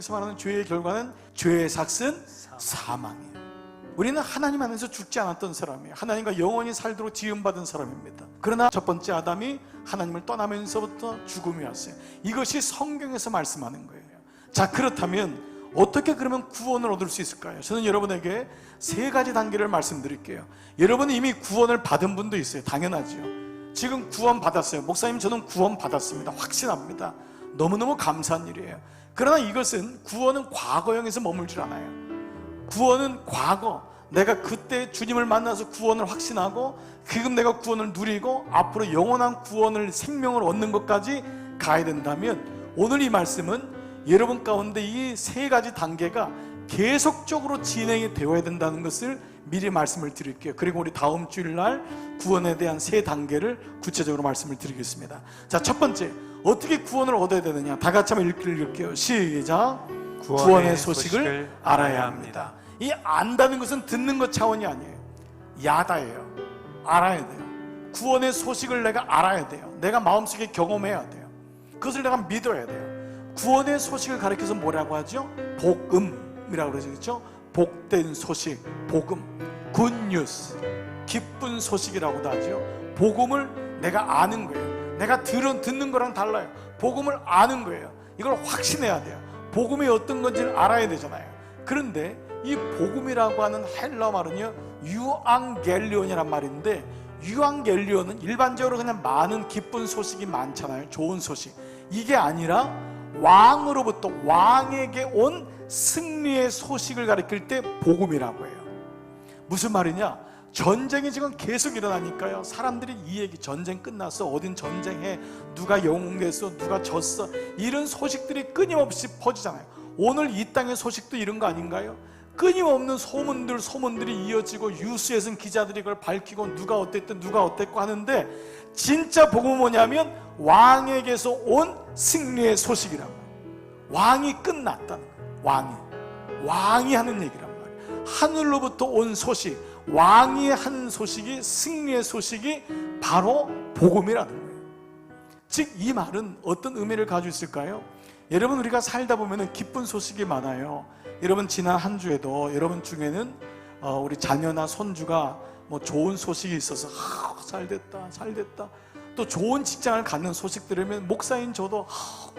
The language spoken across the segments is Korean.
성경에서 말하는 죄의 결과는 죄의 삭은 사망이에요. 우리는 하나님 안에서 죽지 않았던 사람이에요. 하나님과 영원히 살도록 지음받은 사람입니다. 그러나 첫 번째 아담이 하나님을 떠나면서부터 죽음이 왔어요. 이것이 성경에서 말씀하는 거예요. 자, 그렇다면 어떻게 그러면 구원을 얻을 수 있을까요? 저는 여러분에게 세 가지 단계를 말씀드릴게요. 여러분은 이미 구원을 받은 분도 있어요. 당연하지요. 지금 구원 받았어요. 목사님, 저는 구원 받았습니다. 확신합니다. 너무너무 감사한 일이에요. 그러나 이것은 구원은 과거형에서 머물질 않아요. 구원은 과거 내가 그때 주님을 만나서 구원을 확신하고 지금 내가 구원을 누리고 앞으로 영원한 구원을 생명을 얻는 것까지 가야 된다면 오늘 이 말씀은 여러분 가운데 이 세 가지 단계가 계속적으로 진행이 되어야 된다는 것을 미리 말씀을 드릴게요. 그리고 우리 다음 주일 날 구원에 대한 세 단계를 구체적으로 말씀을 드리겠습니다. 자, 첫 번째 어떻게 구원을 얻어야 되느냐? 다 같이 한번 읽을게요. 시작. 구원의 구원의 소식을 소식을 알아야 알아야 합니다. 이 안다는 것은 듣는 것 차원이 아니에요. 야다예요. 알아야 돼요. 구원의 소식을 내가 알아야 돼요. 내가 마음속에 경험해야 돼요. 그것을 내가 믿어야 돼요. 구원의 소식을 가리켜서 뭐라고 하죠? 복음이라고 그러죠. 그렇죠? 복된 소식, 복음, 굿뉴스, 기쁜 소식이라고도 하죠. 복음을 내가 아는 거예요. 내가 들은 듣는 거랑 달라요. 복음을 아는 거예요. 이걸 확신해야 돼요. 복음이 어떤 건지를 알아야 되잖아요. 그런데 이 복음이라고 하는 헬라 말은요, 유앙겔리온이란 말인데 유앙겔리온은 일반적으로 그냥 많은 기쁜 소식이 많잖아요. 좋은 소식. 이게 아니라 왕으로부터 왕에게 온 승리의 소식을 가리킬 때 복음이라고 해요. 무슨 말이냐? 전쟁이 지금 계속 일어나니까요. 사람들이 이 얘기 전쟁 끝났어. 어딘 전쟁해. 누가 영웅됐어. 누가 졌어. 이런 소식들이 끊임없이 퍼지잖아요. 오늘 이 땅의 소식도 이런 거 아닌가요? 끊임없는 소문들 소문들이 이어지고 뉴스에서는 기자들이 그걸 밝히고 누가 어땠든 누가 어땠고 하는데 진짜 복음은 뭐냐면 왕에게서 온 승리의 소식이라고 왕이 끝났다는 거예요 왕이 왕이 하는 얘기란 말이에요 하늘로부터 온 소식 왕이 한 소식이 승리의 소식이 바로 복음이라는 거예요 즉 이 말은 어떤 의미를 가지고 있을까요? 여러분 우리가 살다 보면 기쁜 소식이 많아요. 여러분 지난 한 주에도 여러분 중에는 어, 우리 자녀나 손주가 뭐 좋은 소식이 있어서 아, 잘 됐다, 잘 됐다. 또 좋은 직장을 갖는 소식 들으면 목사인 저도 아,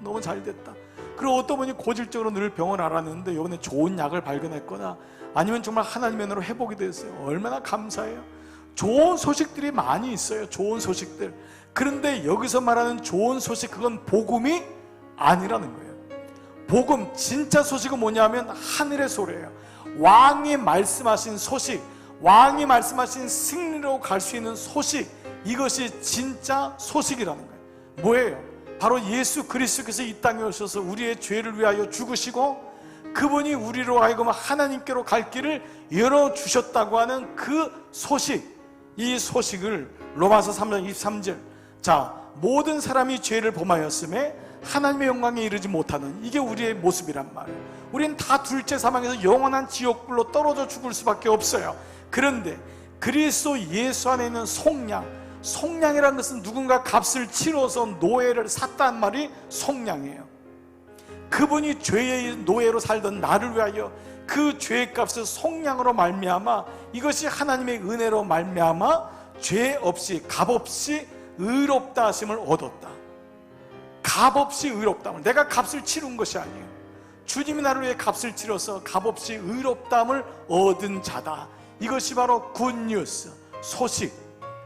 너무 잘 됐다. 그리고 어떤 분이 고질적으로 늘 병을 앓았는데 이번에 좋은 약을 발견했거나 아니면 정말 하나님의 은혜로 회복이 됐어요. 얼마나 감사해요. 좋은 소식들이 많이 있어요. 좋은 소식들. 그런데 여기서 말하는 좋은 소식 그건 복음이 아니라는 거예요. 복음 진짜 소식은 뭐냐면 하늘의 소리예요. 왕이 말씀하신 소식, 왕이 말씀하신 승리로 갈 수 있는 소식, 이것이 진짜 소식이라는 거예요. 뭐예요? 바로 예수 그리스도께서 이 땅에 오셔서 우리의 죄를 위하여 죽으시고 그분이 우리로 하여금 하나님께로 갈 길을 열어 주셨다고 하는 그 소식, 이 소식을 로마서 3장 23절. 자, 모든 사람이 죄를 범하였음에 하나님의 영광에 이르지 못하는 이게 우리의 모습이란 말이에요. 우리는 다 둘째 사망에서 영원한 지옥불로 떨어져 죽을 수밖에 없어요. 그런데 그리스도 예수 안에 있는 속량, 속량이라는 것은 누군가 값을 치러서 노예를 샀다는 말이 속량이에요. 그분이 죄의 노예로 살던 나를 위하여 그 죄의 값을 속량으로 말미암아 이것이 하나님의 은혜로 말미암아 죄 없이 값 없이 의롭다 하심을 얻었다. 값 없이 의롭다함을 내가 값을 치른 것이 아니에요. 주님이 나를 위해 값을 치러서 값 없이 의롭다함을 얻은 자다. 이것이 바로 굿뉴스 소식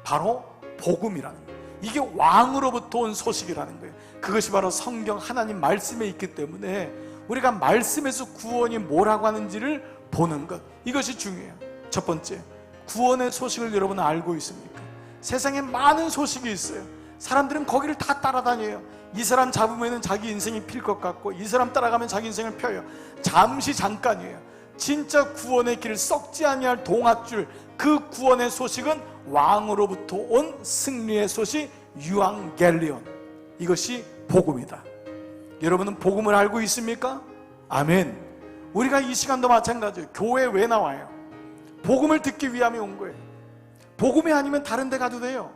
바로 복음이라는 거예요. 이게 왕으로부터 온 소식이라는 거예요. 그것이 바로 성경 하나님 말씀에 있기 때문에 우리가 말씀에서 구원이 뭐라고 하는지를 보는 것 이것이 중요해요. 첫 번째 구원의 소식을 여러분 알고 있습니까? 세상에 많은 소식이 있어요. 사람들은 거기를 다 따라다녀요. 이 사람 잡으면 자기 인생이 필 것 같고 이 사람 따라가면 자기 인생을 펴요. 잠시 잠깐이에요. 진짜 구원의 길을 썩지 아니할 동아줄 그 구원의 소식은 왕으로부터 온 승리의 소식 유앙겔리온 이것이 복음이다. 여러분은 복음을 알고 있습니까? 아멘. 우리가 이 시간도 마찬가지예요. 교회 왜 나와요? 복음을 듣기 위함에 온 거예요. 복음이 아니면 다른 데 가도 돼요.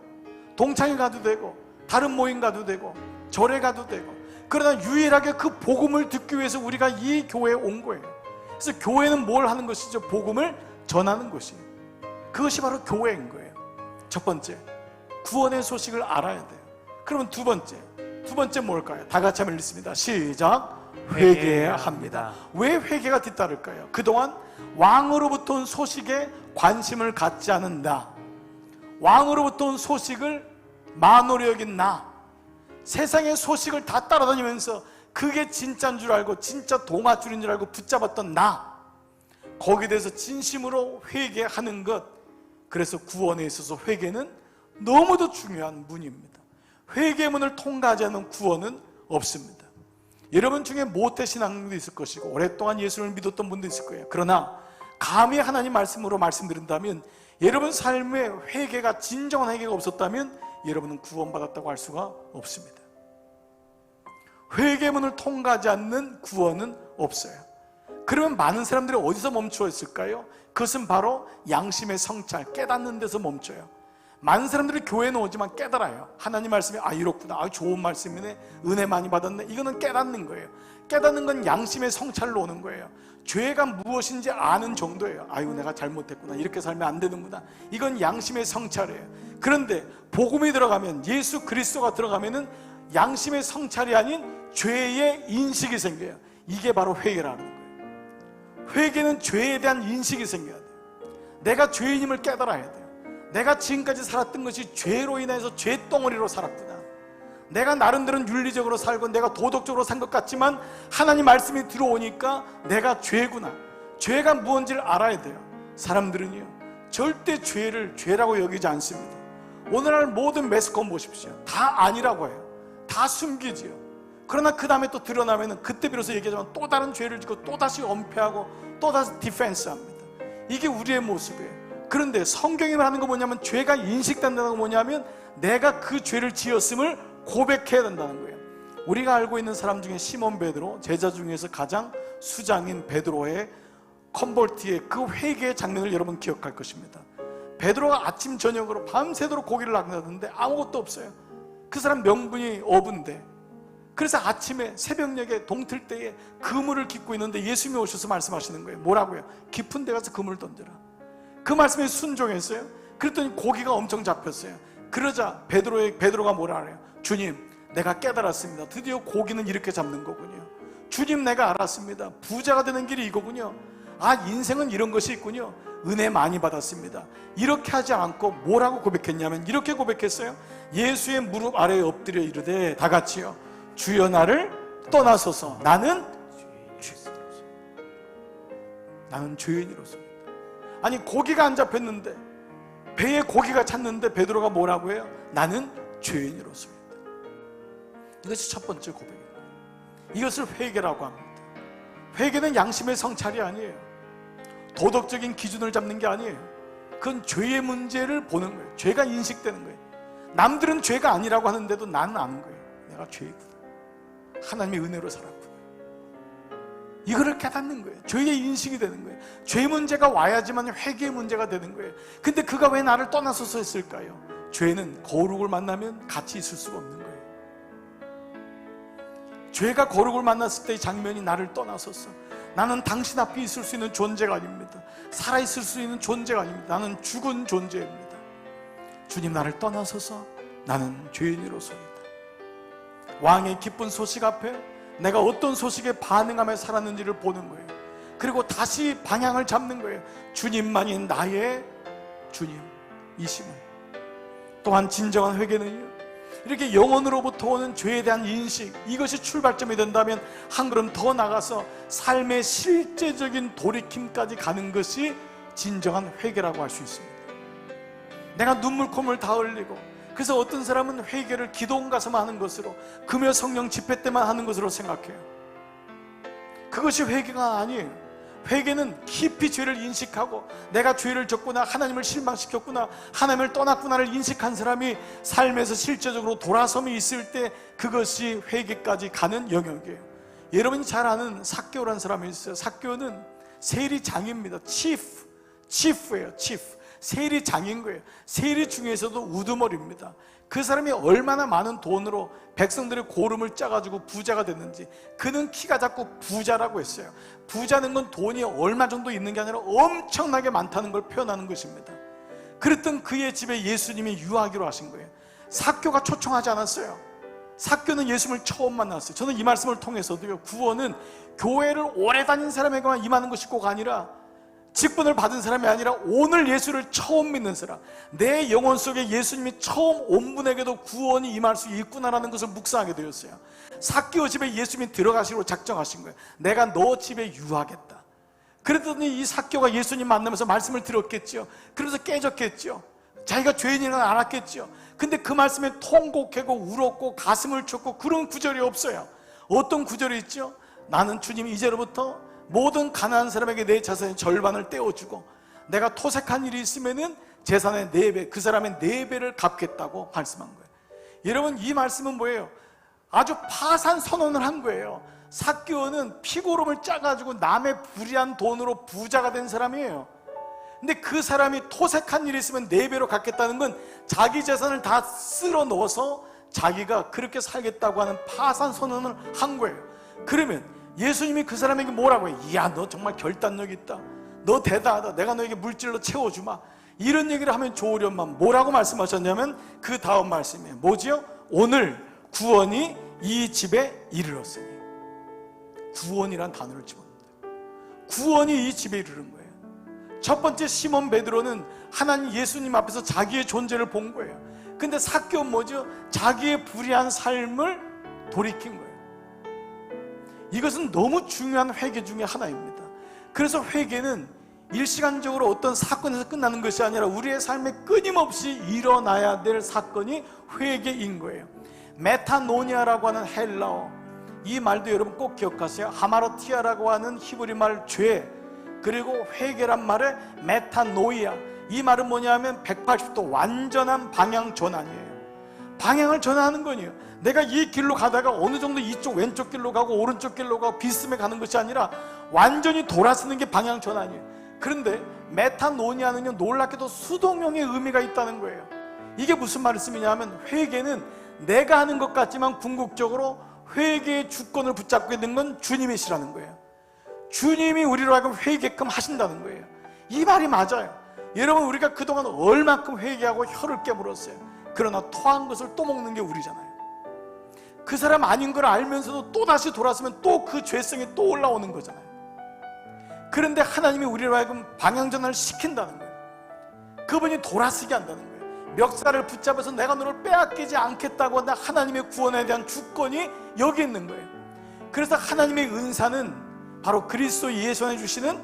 동창회 가도 되고 다른 모임 가도 되고 절에 가도 되고 그러나 유일하게 그 복음을 듣기 위해서 우리가 이 교회에 온 거예요. 그래서 교회는 뭘 하는 것이죠? 복음을 전하는 것이에요. 그것이 바로 교회인 거예요. 첫 번째, 구원의 소식을 알아야 돼요. 그러면 두 번째, 두 번째 뭘까요? 다 같이 한번 읽습니다. 시작. 회개해야 합니다. 왜 회개가 뒤따를까요? 그동안 왕으로부터 온 소식에 관심을 갖지 않은 나, 왕으로부터 온 소식을 만으로 여긴 나, 세상의 소식을 다 따라다니면서 그게 진짜인 줄 알고 진짜 동화줄인 줄 알고 붙잡았던 나, 거기에 대해서 진심으로 회개하는 것, 그래서 구원에 있어서 회개는 너무도 중요한 문입니다. 회개 문을 통과하지 않는 구원은 없습니다. 여러분 중에 모태 신앙도 있을 것이고 오랫동안 예수를 믿었던 분도 있을 거예요. 그러나 감히 하나님 말씀으로 말씀드린다면 여러분 삶에 회개가 진정한 회개가 없었다면 여러분은 구원받았다고 할 수가 없습니다. 회개문을 통과하지 않는 구원은 없어요. 그러면 많은 사람들이 어디서 멈추어 있을까요? 그것은 바로 양심의 성찰, 깨닫는 데서 멈춰요. 많은 사람들이 교회는 오지만 깨달아요. 하나님 말씀이 아 이렇구나, 아 좋은 말씀이네, 은혜 많이 받았네. 이거는 깨닫는 거예요. 깨닫는 건 양심의 성찰로 오는 거예요. 죄가 무엇인지 아는 정도예요. 아유 내가 잘못했구나, 이렇게 살면 안 되는구나. 이건 양심의 성찰이에요. 그런데 복음이 들어가면 예수 그리스도가 들어가면은 양심의 성찰이 아닌 죄의 인식이 생겨요. 이게 바로 회개라는 거예요. 회개는 죄에 대한 인식이 생겨야 돼요. 내가 죄인임을 깨달아야 돼요. 내가 지금까지 살았던 것이 죄로 인해서 죄덩어리로 살았구나. 내가 나름대로 윤리적으로 살고 내가 도덕적으로 산 것 같지만 하나님 말씀이 들어오니까 내가 죄구나. 죄가 무언지를 알아야 돼요. 사람들은요, 절대 죄를 죄라고 여기지 않습니다. 오늘날 모든 매스컴 보십시오. 다 아니라고 해요. 다 숨기지요. 그러나 그 다음에 또 드러나면은 그때 비로소 얘기하지만 또 다른 죄를 짓고 또 다시 엄폐하고 또 다시 디펜스합니다. 이게 우리의 모습이에요. 그런데 성경이 말하는 거 뭐냐면 죄가 인식된다는 거 뭐냐면 내가 그 죄를 지었음을 고백해야 된다는 거예요. 우리가 알고 있는 사람 중에 시몬 베드로 제자 중에서 가장 수장인 베드로의 컴볼트의 그 회개의 장면을 여러분 기억할 것입니다. 베드로가 아침 저녁으로 밤새도록 고기를 낚는데 아무것도 없어요. 그 사람 명분이 어부인데 그래서 아침에 새벽녘에 동틀 때에 그물을 깃고 있는데 예수님이 오셔서 말씀하시는 거예요. 뭐라고요? 깊은 데 가서 그물을 던져라. 그 말씀에 순종했어요. 그랬더니 고기가 엄청 잡혔어요. 그러자 베드로의 베드로가 뭐라 그래요? 주님, 내가 깨달았습니다. 드디어 고기는 이렇게 잡는 거군요. 주님, 내가 알았습니다. 부자가 되는 길이 이거군요. 아, 인생은 이런 것이 있군요. 은혜 많이 받았습니다. 이렇게 하지 않고 뭐라고 고백했냐면 이렇게 고백했어요. 예수의 무릎 아래에 엎드려 이르되 다 같이요. 주여 나를 떠나소서 나는 죄인으로서 나는 죄인으로서입니다. 아니 고기가 안 잡혔는데 배에 고기가 찼는데 베드로가 뭐라고 해요? 나는 죄인으로서입니다. 이것이 첫 번째 고백입니다. 이것을 회개라고 합니다. 회개는 양심의 성찰이 아니에요. 도덕적인 기준을 잡는 게 아니에요. 그건 죄의 문제를 보는 거예요. 죄가 인식되는 거예요. 남들은 죄가 아니라고 하는데도 나는 아는 거예요. 내가 죄이구나. 하나님의 은혜로 살았구나. 이거를 깨닫는 거예요. 죄의 인식이 되는 거예요. 죄 문제가 와야지만 회개의 문제가 되는 거예요. 근데 그가 왜 나를 떠나서서 했을까요? 죄는 거룩을 만나면 같이 있을 수가 없는 거예요. 죄가 거룩을 만났을 때의 장면이 나를 떠나서서 나는 당신 앞에 있을 수 있는 존재가 아닙니다. 살아있을 수 있는 존재가 아닙니다. 나는 죽은 존재입니다. 주님 나를 떠나서서 나는 죄인으로서이다. 왕의 기쁜 소식 앞에 내가 어떤 소식에 반응하며 살았는지를 보는 거예요. 그리고 다시 방향을 잡는 거예요. 주님만이 나의 주님이심을. 또한 진정한 회개는요. 이렇게 영혼으로부터 오는 죄에 대한 인식 이것이 출발점이 된다면 한 걸음 더 나가서 삶의 실제적인 돌이킴까지 가는 것이 진정한 회개라고 할 수 있습니다. 내가 눈물 콧물 다 흘리고 그래서 어떤 사람은 회개를 기도원 가서만 하는 것으로 금요 성령 집회 때만 하는 것으로 생각해요. 그것이 회개가 아니에요. 회개는 깊이 죄를 인식하고 내가 죄를 졌구나 하나님을 실망시켰구나 하나님을 떠났구나를 인식한 사람이 삶에서 실제적으로 돌아섬이 있을 때 그것이 회개까지 가는 영역이에요. 여러분이 잘 아는 사교라는 사람이 있어요. 사교는 세리 장입니다. 치프, 치프예요. 치프. 세리 장인 거예요. 세리 중에서도 우두머리입니다. 그 사람이 얼마나 많은 돈으로 백성들의 고름을 짜가지고 부자가 됐는지 그는 키가 작고 부자라고 했어요. 부자는 건 돈이 얼마 정도 있는 게 아니라 엄청나게 많다는 걸 표현하는 것입니다. 그랬던 그의 집에 예수님이 유하기로 하신 거예요. 사교가 초청하지 않았어요. 사교는 예수님을 처음 만났어요. 저는 이 말씀을 통해서도요, 구원은 교회를 오래 다닌 사람에게만 임하는 것이 꼭 아니라 직분을 받은 사람이 아니라 오늘 예수를 처음 믿는 사람, 내 영혼 속에 예수님이 처음 온 분에게도 구원이 임할 수 있구나라는 것을 묵상하게 되었어요. 사교 집에 예수님이 들어가시기로 작정하신 거예요. 내가 너 집에 유하겠다. 그랬더니 이 사교가 예수님 만나면서 말씀을 들었겠죠. 그래서 깨졌겠죠. 자기가 걸 알았겠죠. 근데 그 말씀에 통곡하고 울었고 가슴을 쳤고 그런 구절이 없어요. 어떤 구절이 있죠? 나는 주님 이제로부터 모든 가난한 사람에게 내 자산의 절반을 떼어주고 내가 토색한 일이 있으면은 재산의 네 배, 그 사람의 네 배를 갚겠다고 말씀한 거예요. 여러분 이 말씀은 뭐예요? 아주 파산 선언을 한 거예요. 사교는 피고름을 짜가지고 남의 불의한 돈으로 부자가 된 사람이에요. 근데 그 사람이 토색한 일이 있으면 네 배로 갚겠다는 건 자기 재산을 다 쓸어 넣어서 자기가 그렇게 살겠다고 하는 파산 선언을 한 거예요. 그러면 예수님이 그 사람에게 뭐라고 해요? 이야, 너 정말 결단력 있다. 너 대단하다. 내가 너에게 물질로 채워주마. 이런 얘기를 하면 좋으련만 뭐라고 말씀하셨냐면 그 다음 말씀이에요. 뭐지요? 오늘 구원이 이 집에 이르렀으니. 구원이란 단어를 집어넣는다. 구원이 이 집에 이르는 거예요. 첫 번째 시몬 베드로는 하나님 예수님 앞에서 자기의 존재를 본 거예요. 근데 사교는 뭐죠? 자기의 불의한 삶을 돌이킨 거예요. 이것은 너무 중요한 회개 중에 하나입니다. 그래서 회개는 일시간적으로 어떤 사건에서 끝나는 것이 아니라 우리의 삶에 끊임없이 일어나야 될 사건이 회개인 거예요. 메타노니아라고 하는 헬라어 이 말도 여러분 꼭 기억하세요. 하마로티아라고 하는 히브리 말 죄, 그리고 회개란 말의 메타노이아 이 말은 뭐냐면 180도 완전한 방향 전환이에요 방향을 전환하는 거니요 내가 이 길로 가다가 어느 정도 이쪽 왼쪽 길로 가고 오른쪽 길로 가고 비스듬해 가는 것이 아니라 완전히 돌아서는 게 방향 전환이에요 그런데 메타노니아는요 놀랍게도 수동형의 의미가 있다는 거예요 이게 무슨 말씀이냐면 회개는 내가 하는 것 같지만 궁극적으로 회개의 주권을 붙잡고 있는 건 주님이시라는 거예요 주님이 우리로 하여금 회개끔 하신다는 거예요. 이 말이 맞아요. 여러분 우리가 그동안 얼만큼 회개하고 혀를 깨물었어요. 그러나 토한 것을 또 먹는 게 우리잖아요. 그 사람 아닌 걸 알면서도 또 다시 돌아서면 또 그 죄성이 또 올라오는 거잖아요. 그런데 하나님이 우리로 하여금 방향전환을 시킨다는 거예요. 그분이 돌아서게 한다는 거예요. 멱살을 붙잡아서 내가 너를 빼앗기지 않겠다고 한다. 하나님의 구원에 대한 주권이 여기 있는 거예요. 그래서 하나님의 은사는 바로 그리스도 예수 안에 주시는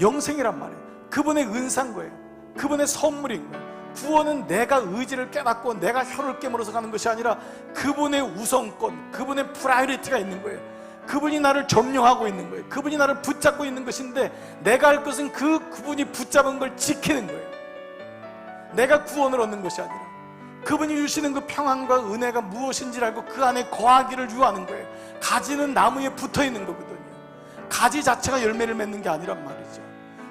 영생이란 말이에요. 그분의 은사인 거예요. 그분의 선물인 거예요. 구원은 내가 의지를 깨닫고 내가 혀를 깨물어서 가는 것이 아니라 그분의 우선권, 그분의 프라이리티가 있는 거예요. 그분이 나를 점령하고 있는 거예요. 그분이 나를 붙잡고 있는 것인데 내가 할 것은 그 그분이 붙잡은 걸 지키는 거예요. 내가 구원을 얻는 것이 아니라 그분이 주시는 그 평안과 은혜가 무엇인지 알고 그 안에 거하기를 유하는 거예요. 가지는 나무에 붙어 있는 거거든요. 가지 자체가 열매를 맺는 게 아니란 말이죠.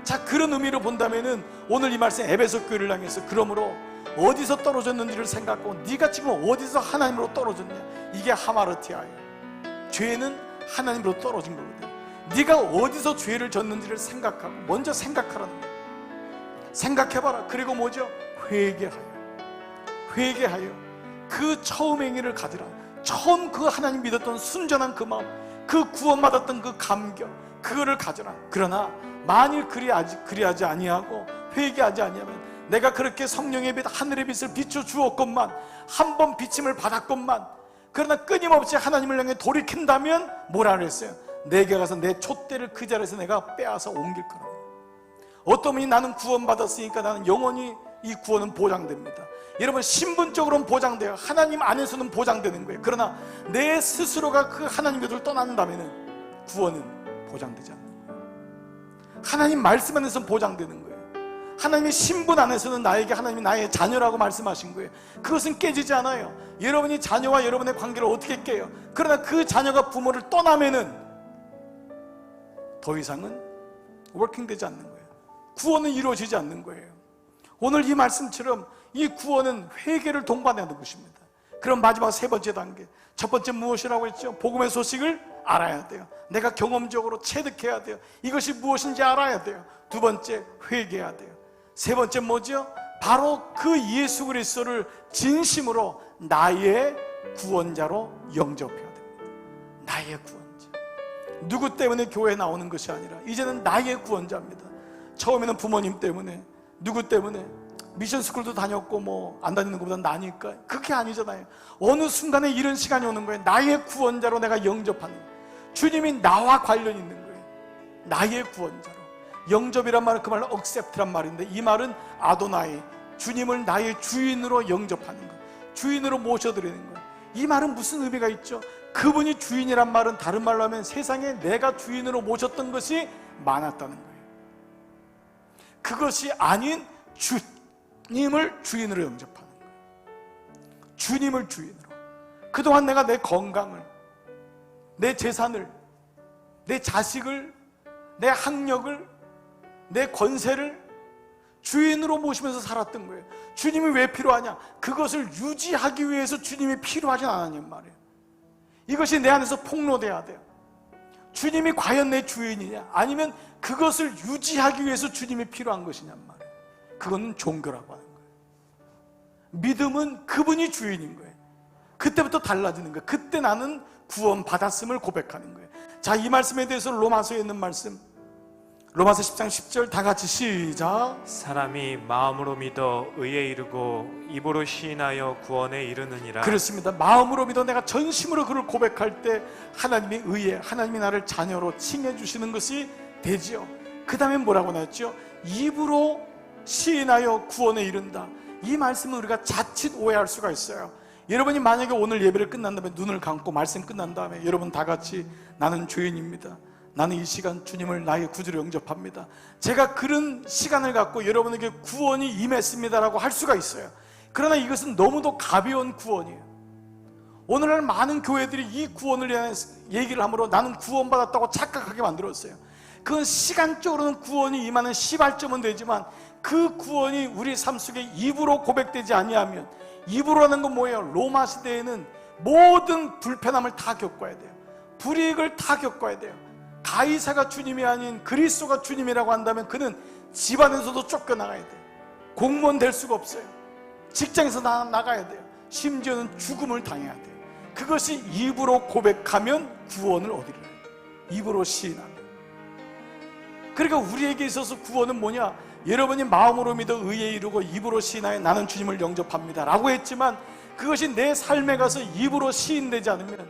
자, 그런 의미로 본다면은 오늘 이 말씀 에베소 교회를 향해서 그러므로 어디서 떨어졌는지를 생각하고 네가 지금 어디서 하나님으로 떨어졌냐? 이게 하마르티아예요. 죄는 하나님으로 떨어진 거거든. 네가 어디서 죄를 졌는지를 생각하고 먼저 생각하라는 거예요. 생각해봐라. 그리고 뭐죠? 회개하여. 회개하여 그 처음 행위를 가지라. 처음 그 하나님 믿었던 순전한 그 마음, 그 구원받았던 그 감격, 그거를 가져라. 그러나 만일 그리하지 그리하지 아니하고 회개하지 아니하면 내가 그렇게 성령의 빛, 하늘의 빛을 비춰 주었건만 한 번 비침을 받았건만 그러나 끊임없이 하나님을 향해 돌이킨다면 뭐라 그랬어요? 내게 가서 내 촛대를 그 자리에서 내가 빼앗아 옮길 거라. 어떤 분이 나는 구원받았으니까 나는 영원히 이 구원은 보장됩니다. 여러분 신분적으로는 보장돼요. 하나님 안에서는 보장되는 거예요. 그러나 내 스스로가 그 하나님 곁을 떠난다면 구원은 보장되지 않는 거예요. 하나님 말씀 안에서는 보장되는 거예요. 하나님의 신분 안에서는 나에게 하나님이 나의 자녀라고 말씀하신 거예요. 그것은 깨지지 않아요. 여러분이 자녀와 여러분의 관계를 어떻게 깨요? 그러나 그 자녀가 부모를 떠나면은 더 이상은 워킹되지 않는 거예요. 구원은 이루어지지 않는 거예요. 오늘 이 말씀처럼 이 구원은 회개를 동반하는 것입니다. 그럼 마지막 세 번째 단계. 첫 번째 무엇이라고 했죠? 복음의 소식을 알아야 돼요. 내가 경험적으로 체득해야 돼요. 이것이 무엇인지 알아야 돼요. 두 번째, 회개해야 돼요. 세 번째 뭐죠? 바로 그 예수 그리스도를 진심으로 나의 구원자로 영접해야 됩니다. 나의 구원자. 누구 때문에 교회에 나오는 것이 아니라 이제는 나의 구원자입니다. 처음에는 부모님 때문에 누구 때문에 미션 스쿨도 다녔고 뭐 안 다니는 것보다 나니까 그게 아니잖아요. 어느 순간에 이런 시간이 오는 거예요. 나의 구원자로 내가 영접하는. 주님이 나와 관련 있는 거예요. 나의 구원자로. 영접이란 말은 그 말로 accept란 말인데 이 말은 아도나이 주님을 나의 주인으로 영접하는 거. 주인으로 모셔드리는 거예요. 이 말은 무슨 의미가 있죠? 그분이 주인이란 말은 다른 말로 하면 세상에 내가 주인으로 모셨던 것이 많았다는 거예요. 그것이 아닌 주 님을 주인으로 영접하는 거예요. 주님을 주인으로. 그동안 내가 내 건강을, 내 재산을, 내 자식을, 내 학력을, 내 권세를 주인으로 모시면서 살았던 거예요. 주님이 왜 필요하냐? 그것을 유지하기 위해서 주님이 필요하진 않았냔 말이에요. 이것이 내 안에서 폭로돼야 돼요. 주님이 과연 내 주인이냐? 아니면 그것을 유지하기 위해서 주님이 필요한 것이냔 말이에요. 그거는 종교라고 하는 거예요. 믿음은 그분이 주인인 거예요. 그때부터 달라지는 거예요. 그때 나는 구원 받았음을 고백하는 거예요. 자, 이 말씀에 대해서 로마서에 있는 말씀. 로마서 10장 10절 다 같이 시작. 사람이 마음으로 믿어 의에 이르고 입으로 시인하여 구원에 이르느니라. 그렇습니다. 마음으로 믿어 내가 전심으로 그를 고백할 때 하나님이 의해 하나님이 나를 자녀로 칭해 주시는 것이 되지요. 그 다음에 뭐라고 나왔죠? 입으로 시인하여 구원에 이른다. 이 말씀은 우리가 자칫 오해할 수가 있어요. 여러분이 만약에 오늘 예배를 끝난 다음에 눈을 감고 말씀 끝난 다음에 여러분 다 같이 나는 죄인입니다. 나는 이 시간 주님을 나의 구주로 영접합니다. 제가 그런 시간을 갖고 여러분에게 구원이 임했습니다라고 할 수가 있어요. 그러나 이것은 너무도 가벼운 구원이에요. 오늘날 많은 교회들이 이 구원을 위한 얘기를 함으로 나는 구원받았다고 착각하게 만들었어요. 그건 시간적으로는 구원이 임하는 시발점은 되지만 그 구원이 우리 삶 속에 입으로 고백되지 아니하면 입으로 하는 건 뭐예요? 로마 시대에는 모든 불편함을 다 겪어야 돼요. 불이익을 다 겪어야 돼요. 가이사가 주님이 아닌 그리스도가 주님이라고 한다면 그는 집안에서도 쫓겨나가야 돼요. 공무원 될 수가 없어요. 직장에서 나, 나가야 돼요. 심지어는 죽음을 당해야 돼요. 그것이 입으로 고백하면 구원을 얻으리라. 입으로 시인하면. 그러니까 우리에게 있어서 구원은 뭐냐? 여러분이 마음으로 믿어 의에 이르고 입으로 시인하여 나는 주님을 영접합니다. 라고 했지만 그것이 내 삶에 가서 입으로 시인되지 않으면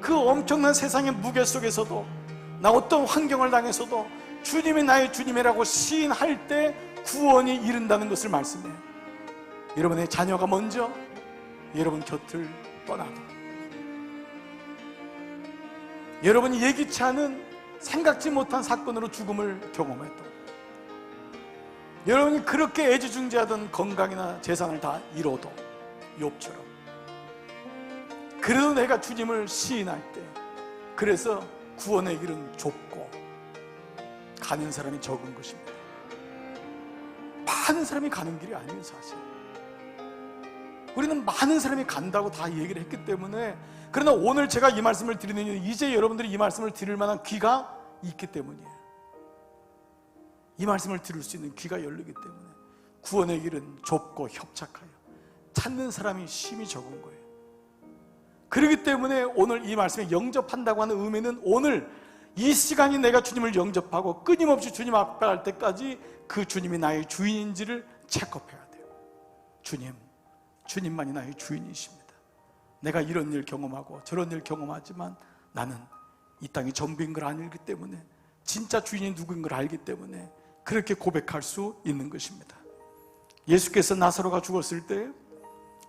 그 엄청난 세상의 무게 속에서도 나 어떤 환경을 당해서도 주님이 나의 주님이라고 시인할 때 구원이 이른다는 것을 말씀해요. 여러분의 자녀가 먼저 여러분 곁을 떠나도 여러분이 예기치 않은 생각지 못한 사건으로 죽음을 경험해도 여러분이 그렇게 애지중지하던 건강이나 재산을 다 잃어도 욥처럼 그래도 내가 주님을 시인할 때 그래서 구원의 길은 좁고 가는 사람이 적은 것입니다. 많은 사람이 가는 길이 아니에요, 사실. 우리는 많은 사람이 간다고 다 얘기를 했기 때문에 그러나 오늘 제가 이 말씀을 드리는 이유는 이제 여러분들이 이 말씀을 들을 만한 귀가 있기 때문이에요. 이 말씀을 들을 수 있는 귀가 열리기 때문에 구원의 길은 좁고 협착하여 찾는 사람이 심히 적은 거예요. 그렇기 때문에 오늘 이 말씀에 영접한다고 하는 의미는 오늘 이 시간이 내가 주님을 영접하고 끊임없이 주님 앞에 갈 때까지 그 주님이 나의 주인인지를 체크해야 돼요. 주님, 주님만이 나의 주인이십니다. 내가 이런 일 경험하고 저런 일 경험하지만 나는 이 땅이 전부인 걸 알기 때문에 진짜 주인이 누구인 걸 알기 때문에 그렇게 고백할 수 있는 것입니다. 예수께서 나사로가 죽었을 때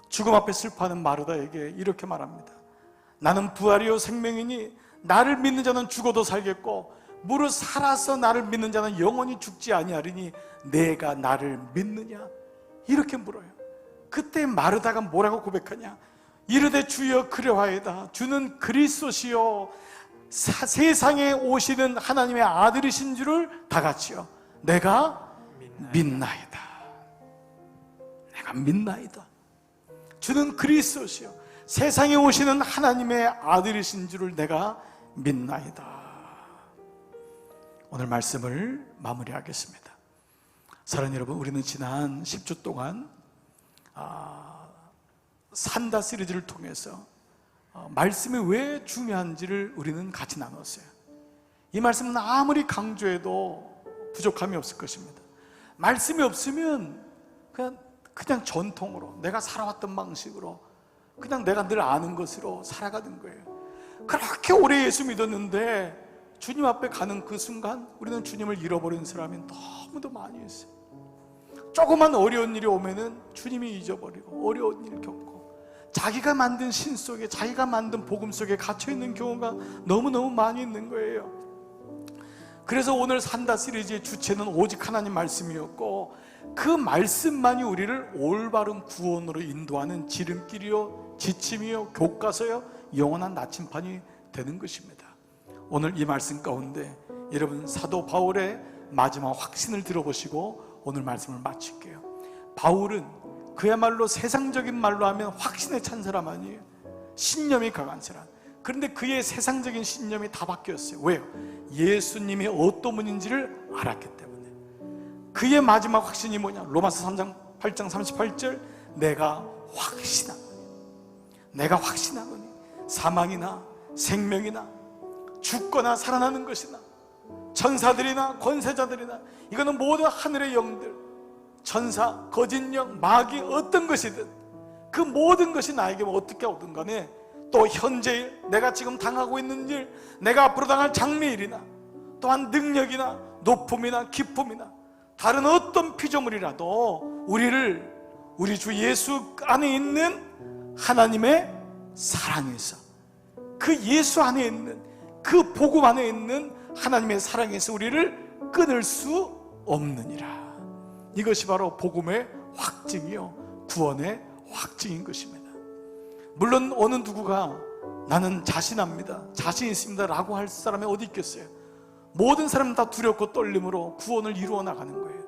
죽음 앞에 슬퍼하는 마르다에게 이렇게 말합니다. 나는 부활이요 생명이니 나를 믿는 자는 죽어도 살겠고 무릇 살아서 나를 믿는 자는 영원히 죽지 아니하리니 내가 나를 믿느냐? 이렇게 물어요. 그때 마르다가 뭐라고 고백하냐? 이르되 주여 그려하에다 주는 그리스도시요 사- 세상에 오시는 하나님의 아들이신 줄을 다 같이요. 내가 믿나이다. 내가 믿나이다. 주는 그리스도시요 세상에 오시는 하나님의 아들이신 줄을 내가 믿나이다. 오늘 말씀을 마무리하겠습니다. 사랑하는 여러분, 우리는 지난 10주 동안 아, 산다 시리즈를 통해서 어, 말씀이 왜 중요한지를 우리는 같이 나눴어요. 이 말씀은 아무리 강조해도 부족함이 없을 것입니다. 말씀이 없으면 그냥, 그냥 전통으로 내가 살아왔던 방식으로 그냥 내가 늘 아는 것으로 살아가는 거예요. 그렇게 오래 예수 믿었는데 주님 앞에 가는 그 순간 우리는 주님을 잃어버린 사람이 너무도 많이 있어요. 조그만 어려운 일이 오면은 주님이 잊어버리고 어려운 일 겪고 자기가 만든 신 속에 자기가 만든 복음 속에 갇혀 있는 경우가 너무너무 많이 있는 거예요. 그래서 오늘 산다 시리즈의 주체는 오직 하나님 말씀이었고 그 말씀만이 우리를 올바른 구원으로 인도하는 지름길이요 지침이요 교과서요 영원한 나침판이 되는 것입니다. 오늘 이 말씀 가운데 여러분 사도 바울의 마지막 확신을 들어보시고 오늘 말씀을 마칠게요. 바울은 그야말로 세상적인 말로 하면 확신에 찬 사람 아니에요. 신념이 강한 사람. 그런데 그의 세상적인 신념이 다 바뀌었어요. 왜요? 예수님이 어떤 분인지를 알았기 때문에. 그의 마지막 확신이 뭐냐? 로마서 3장 8장 38절 내가 확신하노니 내가 확신하노니 사망이나 생명이나 죽거나 살아나는 것이나 천사들이나 권세자들이나 이거는 모든 하늘의 영들 천사, 거짓령, 마귀 어떤 것이든 그 모든 것이 나에게 뭐 어떻게 오든 간에 또 현재일 내가 지금 당하고 있는 일 내가 앞으로 당할 장래일이나 또한 능력이나 높음이나 기쁨이나 다른 어떤 피조물이라도 우리를 우리 주 예수 안에 있는 하나님의 사랑에서 그 예수 안에 있는 그 복음 안에 있는 하나님의 사랑에서 우리를 끊을 수 없느니라. 이것이 바로 복음의 확증이요 구원의 확증인 것입니다. 물론 어느 누구가 나는 자신합니다. 자신 있습니다 라고 할 사람이 어디 있겠어요? 모든 사람은 다 두렵고 떨림으로 구원을 이루어 나가는 거예요.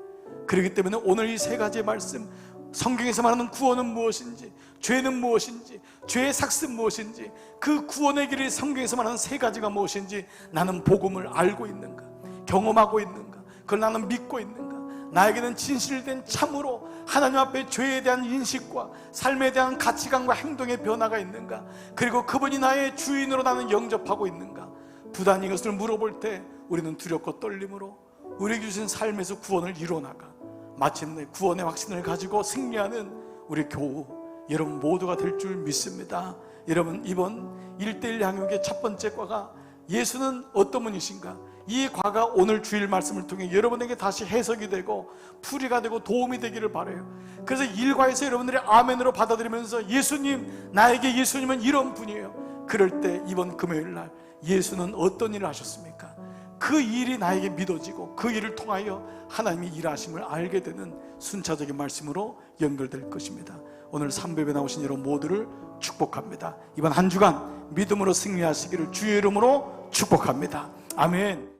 그렇기 때문에 오늘 이 세 가지의 말씀 성경에서 말하는 구원은 무엇인지, 죄는 무엇인지, 죄의 삭은 무엇인지, 그 구원의 길이 성경에서 말하는 세 가지가 무엇인지 나는 복음을 알고 있는가, 경험하고 있는가, 그걸 나는 믿고 있는가, 나에게는 진실된 참으로 하나님 앞에 죄에 대한 인식과 삶에 대한 가치관과 행동의 변화가 있는가, 그리고 그분이 나의 주인으로 나는 영접하고 있는가, 부단 이것을 물어볼 때 우리는 두렵고 떨림으로 우리에게 주신 삶에서 구원을 이루어 나가. 마침내 구원의 확신을 가지고 승리하는 우리 교우 여러분 모두가 될 줄 믿습니다. 여러분 이번 1대1 양육의 첫 번째 과가 예수는 어떤 분이신가? 이 과가 오늘 주일 말씀을 통해 여러분에게 다시 해석이 되고 풀이가 되고 도움이 되기를 바래요. 그래서 일과에서 여러분들이 아멘으로 받아들이면서 예수님 나에게 예수님은 이런 분이에요. 그럴 때 이번 금요일 날 예수는 어떤 일을 하셨습니까? 그 일이 나에게 믿어지고 그 일을 통하여 하나님이 일하심을 알게 되는 순차적인 말씀으로 연결될 것입니다. 오늘 3배에 나오신 여러분 모두를 축복합니다. 이번 한 주간 믿음으로 승리하시기를 주의 이름으로 축복합니다. 아멘.